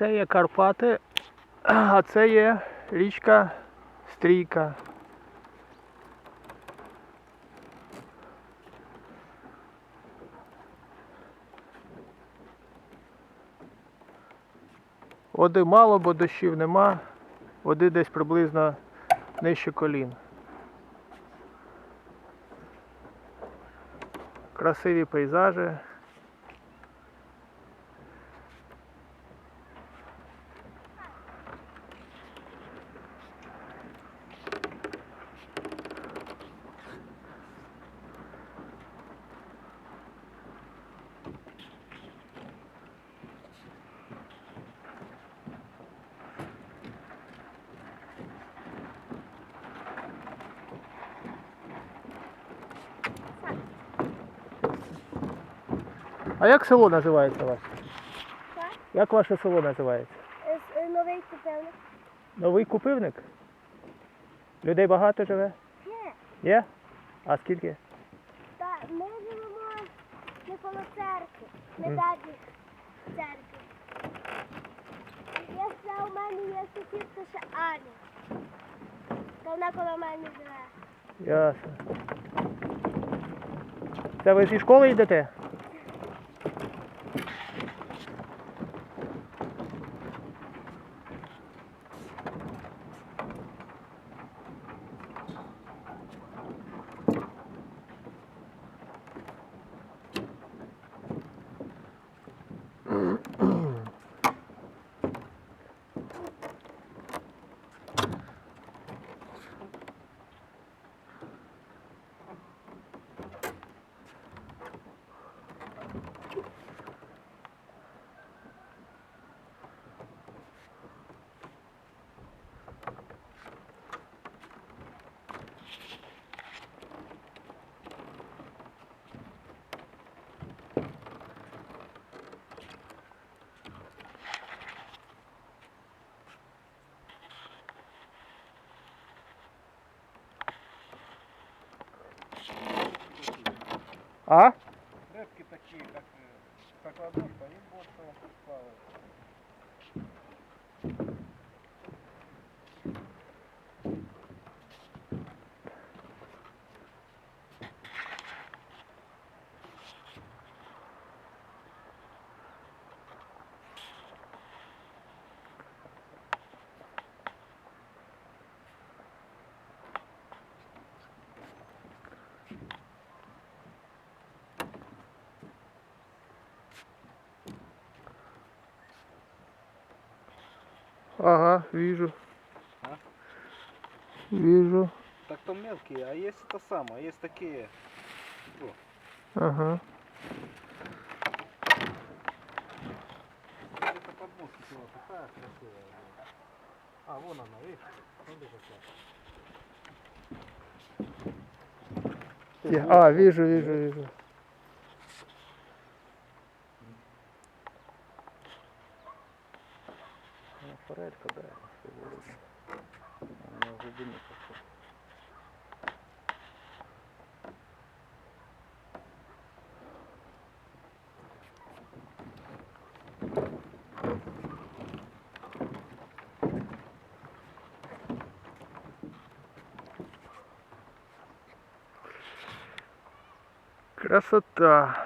Це є Карпати, а це є річка Стрійка. Води мало, бо дощів нема. Води десь приблизно нижче колін. Красиві пейзажі. А як село називається ваше? Так. Як ваше село називається? Е, е, Новий купив. Новий купивник? Людей багато живе? Ні, Є? А скільки? та ми живемо не коло церкви, не далі церкви. Є ще у мене є сусідка ще Аня. Та вона коло мене живе. Ясно. Це ви зі школи йдете? А? Рыбки такие, как, э, как ладошка, они больше плавают. Ага, вижу. А? Вижу. Так то мелкие, а есть это самое, есть такие. Ага. Это подмостки всего такая красивая. была. А, вон она, видишь? Смотри какая. А, вижу, вижу, вижу. Она в. Красота.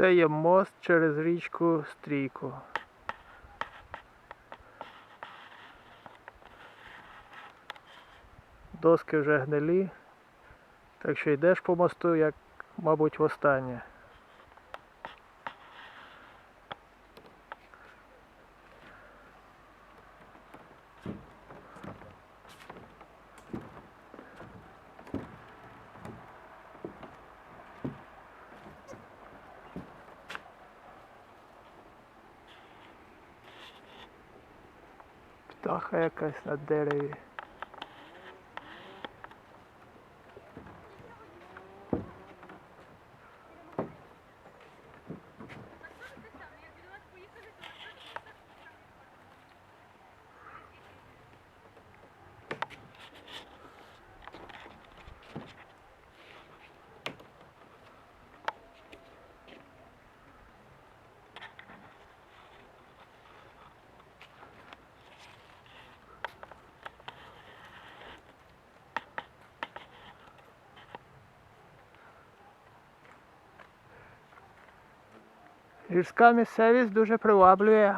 Це є мост через річку Стрійку. Доски вже гнилі, так що йдеш по мосту, як, мабуть, востаннє. Птаха якась на дереві. Гірська місцевість дуже приваблює.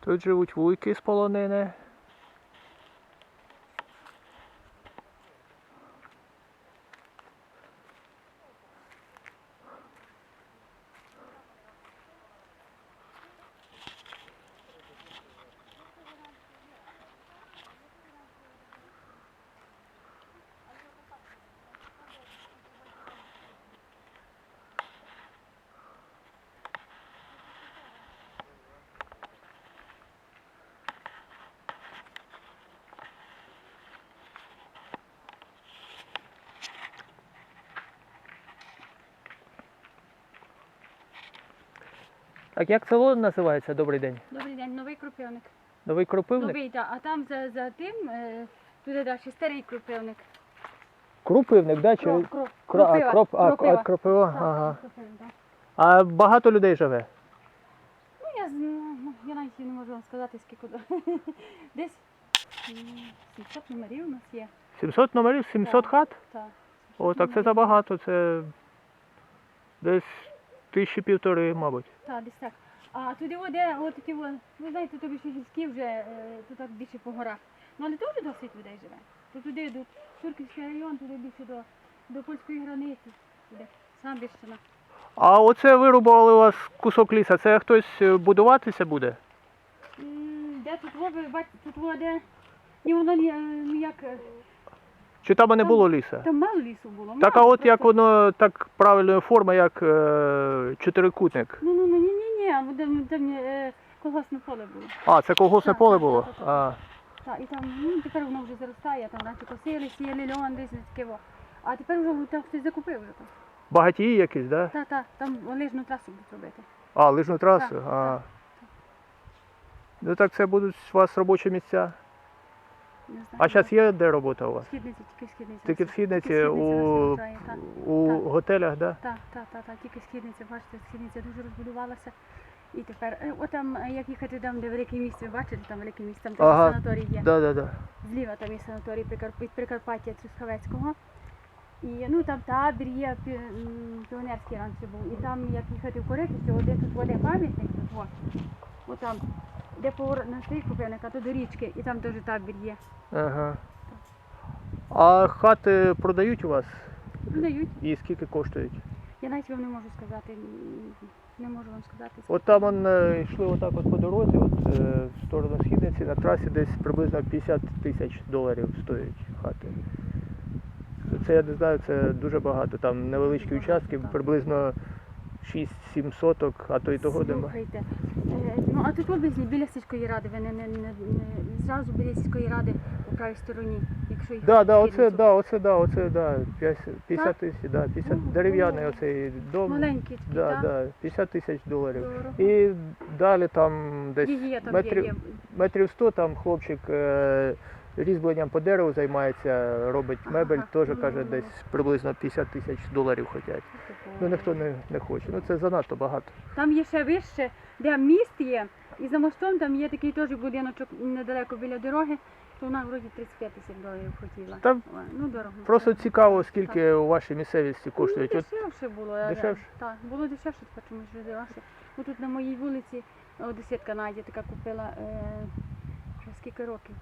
Тут живуть вуйки з полонини. Так як село називається? Добрий день. Добрий день, новий крупивник. Новий кропивник? Новий, так. А там за, за тим, е, туди далі старий крупивник. Крупивник, да? Чи... Кроп, кроп, Кро... А, кропива, кроп... а, кропива. а, кропива. Так, Ага. крупивник, так. А багато людей живе? Ну, я, ну, я навіть і не можу вам сказати, скільки до- десь м, 700 номерів у нас є. 700 номерів, 700 Так. хат? Так. О, так це забагато, це десь тисячі півтори, мабуть. Так, десь так. А туди воде, от такі, во- ви знаєте, тобі ще гірські вже, е, тут так більше по горах. Ну, але теж досить людей живе. То туди, до Турківський район, туди більше до, до польської границі, туди, Самбірщина. А оце вирубали у вас кусок ліса, це хтось е, будуватися буде? М, Де тут води, бачите, тут воде. Ні, воно ні- е, ніяк. е, Чи там не було ліса? Там мало лісу було. Так, а мало, от як воно так правильної форми, як е, чотирикутник. Ну, ну, ну, ні, ні, ні, а там, там е, колгоспне поле було. А, це колгоспне Так, поле так, було? так, так, А, Так, і там, ну, тепер воно вже заростає, там раніше косили, сіяли льон, десь таке. А тепер вже там хтось закупив вже там. багатії якісь, да? Так, так, там лижну трасу будуть робити. А, лижну трасу? Так, а. так. Ну так це будуть у вас робочі місця. Не знаю. А зараз є де робота у вас? Східниці, тільки в східниці Тільки у, нас навчає, так. у так. готелях, да? Так, так, так, так, тільки східниця, бачите, східниця дуже розбудувалася. І тепер, е, от там, е, як їхати там, де велике місце, бачите, там велике місце, там такий Ага. санаторій є. Да, да, да. Зліва там є санаторій Прикарп... від Прикарпаття Трускавецького. І ну там табір є, пі- м, піонерський раніше був. І там, як їхати в Коритище, от де тут воде пам'ятник, от, от там, де поворот на стій купівника, то до річки, і там теж табір є. Ага. А хати продають у вас? Продають. І скільки коштують? Я навіть вам не можу сказати, не можу вам сказати. От там он, е, йшли отак от по дорозі, от, е, в сторону східниці, на трасі десь приблизно 50 тисяч доларів стоять хати. Це я не знаю, це дуже багато. Там невеличкі участки, приблизно 6-7 соток, а то і того нема. Слухайте, ну а тут області біля сільської ради, ви не, не, не, не зразу біля сільської ради у правій стороні, якщо їх Да, да, оце, да, оце, да, оце, да, 50 Так? тисяч, да, 50, Ого. дерев'яний оцей дом. маленькі такі, Да, так? да, 50 тисяч доларів. Дорого. І далі там десь Є, є, там метрів, є, є. метрів 100 там хлопчик е, різьбленням по дереву займається, робить Ага, мебель, теж ну, каже, ну, десь приблизно 50 тисяч доларів хочуть. Ну ніхто не, не хоче. Ну це занадто багато. Там є ще вище, де міст є, і за мостом там є такий теж будиночок недалеко біля дороги. То вона вроді 35 тисяч доларів хотіла. Та О, Ну, дорого. Просто цікаво, скільки у вашій місцевості коштують. Ну, дешевше було. а, Дешевше? Так, було дешевше, тепер чомусь дешевше. Ну, тут на моїй вулиці одеситка Надя така купила е, вже скільки років?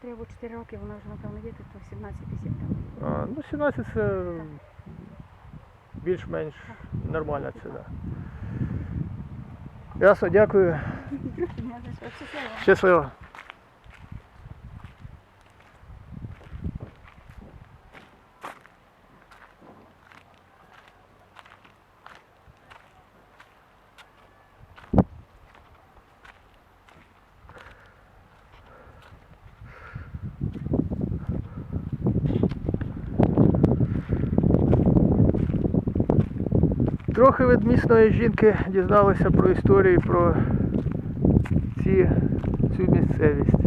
Три або чотири роки вона вже, напевно, є то 17 тисяч там. А, ну, 17 це більш-менш нормальна ціна. Ясно, дякую. Щасливо. Трохи від місної жінки дізналися про історію, про ці, цю місцевість.